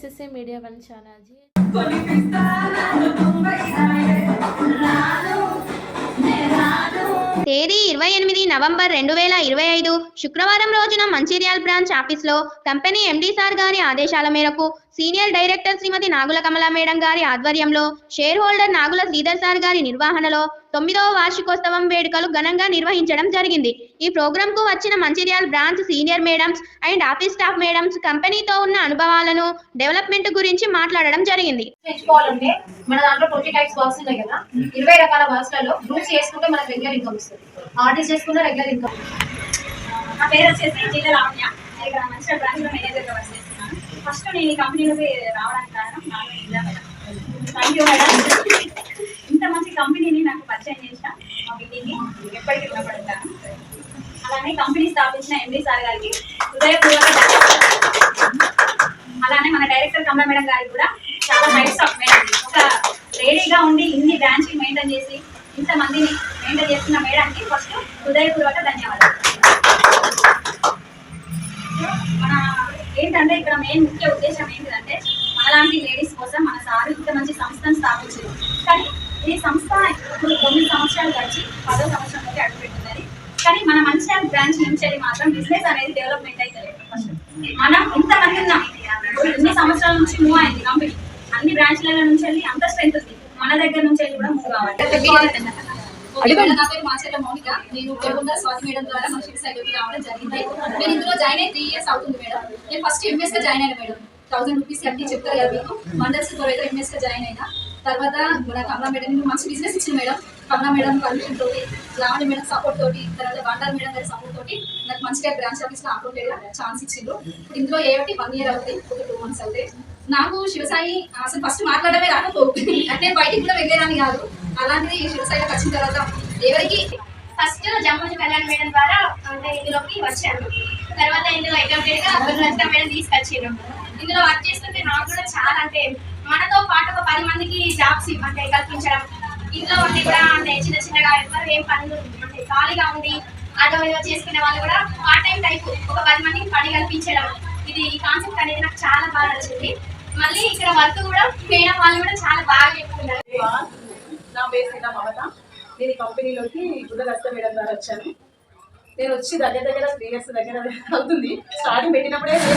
SSA media one channel తేదీ ఇరవై ఎనిమిది నవంబర్ రెండు వేల ఇరవై ఐదు శుక్రవారం రోజున మంచిర్యాల బ్రాంచ్ ఆఫీస్లో కంపెనీ ఎండీ సార్ గారి ఆదేశాల మేరకు senior director Shrimati Nagula Kamala madam గారి ఆధ్వర్యంలో shareholder Nagula Sridhar sir గారి నిర్వహణలో తొమ్మిదవ వార్షికోత్సవం వేడుకలు ఘనంగా నిర్వహించడం జరిగింది. ఈ ప్రోగ్రామ్కు వచ్చిన Mancherial branch senior madams and office staff madams కంపెనీతో ఉన్న అనుభవాలను డెవలప్మెంట్ గురించి మాట్లాడడం జరిగింది. ఎంచుకోవాలంటే మన దాంట్లో ట్వంటీ టైప్స్ వర్క్స్ ఉన్నాయి కదా. ఇరవై రకాల వర్క్స్ గ్రూప్స్ చేసుకుంటే మనకు రెగ్యులర్ ఇన్కమ్ వస్తుంది. ఆర్డర్స్ చేసుకుంటే రెగ్యులర్ ఇన్కమ్ నా పేరు వచ్చేసి జిల్లా రామ్య ఇక్కడ మంచిగా బ్రాంచ్లో మేనేజర్ ఫస్ట్ నేను ఈ కంపెనీలోకి రావడానికి కారణం నాకు Indira madam. Thank you madam. ఇంత మంచి కంపెనీని నాకు పరిచయం చేసిన మా బిడ్డకి ఎప్పటికీ రుణపడతాను. అలానే కంపెనీ స్థాపించిన ఎండి సార్ గారికి హృదయపూర్వక అలానే మన డైరెక్టర్ కమలా మేడం గారికి కూడా చాలా హైట్స్ ఆఫ్ మేడం. ఒక లేడీగా ఉండి ఇన్ని బ్రాంచ్లు మెయింటైన్ చేసి ఇంతమందిని మెయింటైన్ చేస్తున్న మేడానికి ఫస్ట్ హృదయపూర్వక ధన్యవాదాలు. ఏంటంటే ఇక్కడ మెయిన్ ముఖ్య ఉద్దేశం ఏంటంటే మనలాంటి లేడీస్ కోసం మన సార్ ఇంత మంచి సంస్థను స్థాపించింది. కానీ ఈ సంస్థ ఇప్పుడు తొమ్మిది సంవత్సరాలు గడిచి పదో సంవత్సరంలోకి అడుగుపెట్టున్నది కానీ మన మంచిర్యాల బ్రాంచ్ నుంచి వెళ్ళి మాత్రం బిజినెస్ అనేది డెవలప్మెంట్ అయితే మనం ఇంతమంది ఉన్నాం. సంవత్సరాల నుంచి మూవ్ అయింది కంపెనీ అన్ని బ్రాంచ్ల నుంచి వెళ్ళి అంత స్ట్రెంత్ ఉంది. మన దగ్గర నుంచి వెళ్ళి కూడా మూవ్ కావాలి. నా పేరు మాచర్ల మౌనిక. నేను ఉద్యోగంగా స్వాతి మేడం ద్వారా మన షిప్ సైడ్కి రావడం జరిగింది. నేను ఇందులో జాయిన్ అయ్యి త్రీ ఇయర్స్ అవుతుంది మేడం. నేను ఫస్ట్ ఎంఎస్గా జాయిన్ అయినా మేడం. థౌసండ్ రూపీస్ చెప్తారు కదా మీకు. ఎంఎస్గా జాయిన్ అయినా. తర్వాత మన కమలా మేడం మంచి బిజినెస్ ఇచ్చింది మేడం. కమలా మేడం పర్మిషన్ తోటి లావణ్య మేడం సపోర్ట్ తోటి తర్వాత బండారు మేడం గారి సపోర్ట్ తోటి నాకు మంచిగా బ్రాంచ్ ఆఫీస్లో అకౌంటెడ్ ఛాన్స్ ఇచ్చిండ్రు. ఇందులో ఏమిటి వన్ ఇయర్ అవుతుంది ఒక టూ మంత్స్ అవుతాయి నాకు శివసాయి అసలు ఫస్ట్ మాట్లాడమే రాకపోతుంది అంటే బయటికి కూడా వెళ్ళేదాన్ని కాదు. అలాంటిది శివసాయికి వచ్చిన తర్వాత ఎవరికి ఫస్ట్ జమ్మూజీ కళ్యాణ్ మేడం ద్వారా అంటే ఇందులోకి వచ్చాను. తర్వాత ఇందులో అకౌంటెంట్గా గురురత్న మేడం తీసుకొచ్చాను ఇందులో వర్క్ చేస్తుంటే నాకు కూడా చాలా అంటే మనతో పాటు ఒక పది మందికి జాబ్స్ అంటే కల్పించడం. ఇంట్లో ఉండి కూడా అంటే చిన్న చిన్నగా ఎవరు ఏం పనులు అంటే ఖాళీగా ఉండి అదో ఇదో చేసుకునే వాళ్ళు కూడా పార్ట్ టైం టైప్ ఒక పది మందికి పని కల్పించడం. ఇది ఈ కాన్సెప్ట్ అనేది నాకు చాలా బాగా నచ్చింది. మళ్ళీ ఇక్కడ వర్క్ కూడా మేడం వాళ్ళు కూడా చాలా బాగా చెప్తున్నారు. నా పేరు సీతా మమత. నేను ఈ కంపెనీలోకి గుడ్డరస్త మేడం ద్వారా వచ్చాను. నేను వచ్చి దగ్గర దగ్గర త్రీ ఇయర్స్ దగ్గర అవుతుంది. స్టార్టింగ్ పెట్టినప్పుడే నేను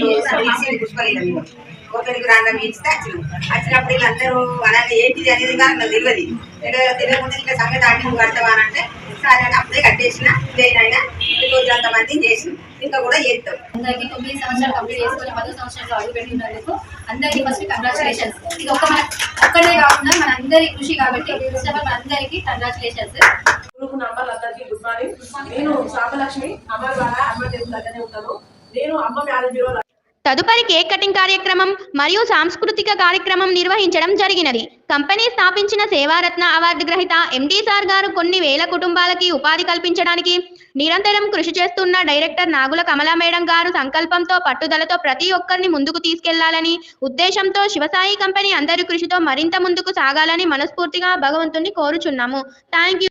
జయలక్ష్మి ఇస్తే వచ్చినాం వచ్చినప్పుడు వీళ్ళందరూ అలాగే ఏంటిది అనేది కానీ నాకు తెలియదు. తెలియ- తెలియకుండా ఇంకా సంగతి ఆటలు నువ్వు కడతావా అంటే సరే అప్పుడే కట్టేసిన జైన్ కొంచెం అంతమంది చేసింది ఇంకా కూడా చేస్తాం. అందరికి తొమ్మిది సంవత్సరాలు కంప్లీట్ చేసుకొని పదో సంవత్సరాలు అడుగు పెట్టినందుకు అందరికి ఫస్ట్ కంగ్రాచులేషన్స్ ఇది ఒక్క మన ఒక్కడే కాకుండా మన అందరి కృషి కాబట్టి ఫస్ట్ ఆఫ్ ఆల్ మన అందరికి కంగ్రాచులేషన్స్ గ్రూప్ నంబర్లు అందరికీ గుడ్ మార్నింగ్. నేను శాపలక్ష్మి అమర్ బాల అమర్ టెంపుల్ దగ్గరనే ఉంటాను. నేను అమ్మ మ్యారేజ్ బ్యూరో తదుపరి కేక్ కటింగ్ కార్యక్రమం మరియు సాంస్కృతిక కార్యక్రమం నిర్వహించడం జరిగినది? కంపెనీ స్థాపించిన సేవారత్న అవార్డు గ్రహీత ఎండి సార్ గారు కొన్ని వేల కుటుంబాలకి ఉపాధి కల్పించడానికి నిరంతరం కృషి చేస్తున్న డైరెక్టర్ నాగుల కమలా మేడం గారు సంకల్పంతో పట్టుదలతో ప్రతి ఒక్కరిని ముందుకు తీసుకెళ్ళాలని ఉద్దేశంతో శివసాయి కంపెనీ అందరి కృషితో మరింత ముందుకు సాగాలని మనస్ఫూర్తిగా భగవంతుని కోరుచున్నాము. Thank you.